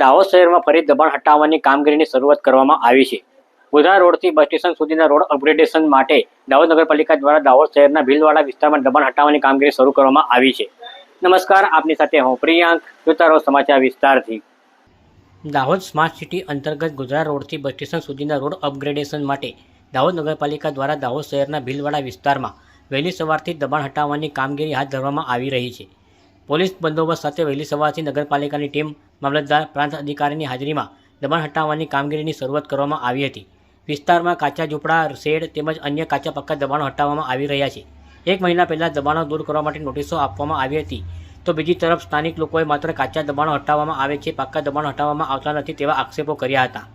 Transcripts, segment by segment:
દાહોદ શહેરમાં ફરી દબાણ હટાવવાની કામગીરીની શરૂઆત કરવામાં આવી છે. ગોધરા રોડથી બસ સ્ટેશન સુધીના રોડ અપગ્રેડેશન માટે દાહોદ નગરપાલિકા દ્વારા દાહોદ શહેરના ભીલવાડા વિસ્તારમાં દબાણ હટાવવાની કામગીરી શરૂ કરવામાં આવી છે. નમસ્કાર, આપની સાથે હું પ્રિયાંક, જોતા સમાચાર વિસ્તારથી. દાહોદ સ્માર્ટ સિટી અંતર્ગત ગોધરા રોડથી બસ સ્ટેશન સુધીના રોડ અપગ્રેડેશન માટે દાહોદ નગરપાલિકા દ્વારા દાહોદ શહેરના ભીલવાડા વિસ્તારમાં વહેલી સવારથી દબાણ હટાવવાની કામગીરી હાથ ધરવામાં આવી રહી છે. પોલીસ બંદોબસ્ત સાથે વહેલી સવારથી નગરપાલિકાની ટીમ મામલતદાર પ્રાંત અધિકારીની હાજરીમાં દબાણ હટાવવાની કામગીરીની શરૂઆત કરવામાં આવી હતી. વિસ્તારમાં કાચા ઝૂંપડા, શેડ તેમજ અન્ય કાચા પક્કા દબાણો હટાવવામાં આવી રહ્યા છે. એક મહિના પહેલાં દબાણો દૂર કરવા માટે નોટિસો આપવામાં આવી હતી. તો બીજી તરફ સ્થાનિક લોકોએ માત્ર કાચા દબાણો હટાવવામાં આવે છે, પાક્કા દબાણો હટાવવામાં આવતા નથી તેવા આક્ષેપો કર્યા હતા.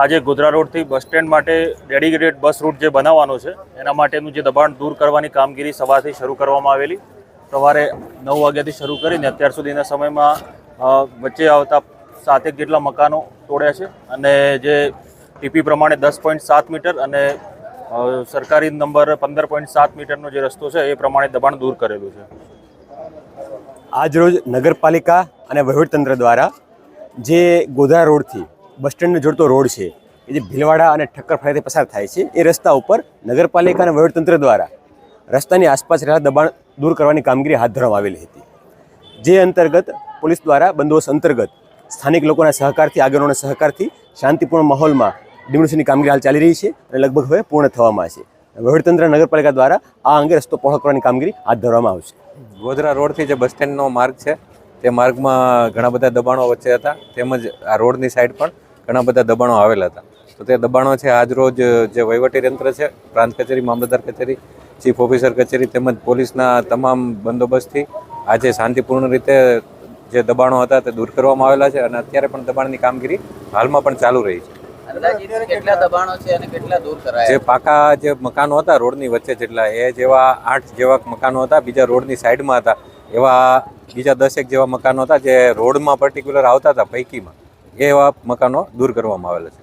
આજે ગોધરા રોડથી બસ સ્ટેન્ડ માટે ડેડિકેટેડ બસ રૂટ જે બનાવવાનો છે, એના માટેનું જે દબાણ દૂર કરવાની કામગીરી સવારથી શરૂ કરવામાં આવેલી. સવારે નવ વાગ્યાથી શરૂ કરીને અત્યાર સુધીના સમયમાં વચ્ચે આવતા સાતેક જેટલા મકાનો તોડ્યા છે અને જે ટીપી પ્રમાણે દસ પોઈન્ટ સાત મીટર અને સરકારી નંબર પંદર પોઈન્ટ સાત મીટરનો જે રસ્તો છે, એ પ્રમાણે દબાણ દૂર કરેલું છે. આજરોજ નગરપાલિકા અને વહીવટતંત્ર દ્વારા જે ગોધરા રોડથી બસ સ્ટેન્ડને જોડતો રોડ છે. એ જે ભીલવાડા અને ઠક્કર ફળિયાથી પસાર થાય છે. એ રસ્તા ઉપર નગરપાલિકા અને વહીવટતંત્ર દ્વારા રસ્તાની આસપાસ રહેલા દબાણ દૂર કરવાની કામગીરી હાથ ધરવામાં આવેલી હતી. જે અંતર્ગત પોલીસ દ્વારા બંદોબસ્ત અંતર્ગત સ્થાનિક લોકોના સહકારથી, આગેવાનોના સહકારથી શાંતિપૂર્ણ માહોલમાં ડિમોલિશનની કામગીરી હાલ ચાલી રહી છે અને લગભગ હવે પૂર્ણ થવામાં છે. વહીવટતંત્ર નગરપાલિકા દ્વારા આ અંગે રસ્તો પહોળો કરવાની કામગીરી હાથ ધરવામાં આવશે. ગોધરા રોડથી જે બસ સ્ટેન્ડનો માર્ગ છે, તે માર્ગમાં ઘણા બધા દબાણો વચ્ચે હતા. તેમજ આ રોડની સાઈડ પણ ઘણા બધા દબાણો આવેલા હતા. તો તે દબાણો છે આજરોજ જે વહીવટી તંત્ર છે પ્રાંત કચેરી મામલતદાર કચેરી ચીફ ઓફિસર કચેરી તેમજ પોલીસના તમામ બંદોબસ્તથી આજે શાંતિપૂર્ણ રીતે જે દબાણો હતા તે દૂર કરવામાં આવેલા છે અને અત્યારે પણ દબાણની કામગીરી હાલમાં પણ ચાલુ રહી છે. જે પાકા જે મકાનો હતા રોડની વચ્ચે જેટલા એ જેવા આઠ જેવા મકાનો હતા બીજા રોડની સાઈડમાં હતા એવા બીજા દસેક જેવા મકાનો હતા જે રોડમાં પર્ટિક્યુલર આવતા હતા પૈકીમાં. એવા મકાનો દૂર કરવામાં આવેલા છે.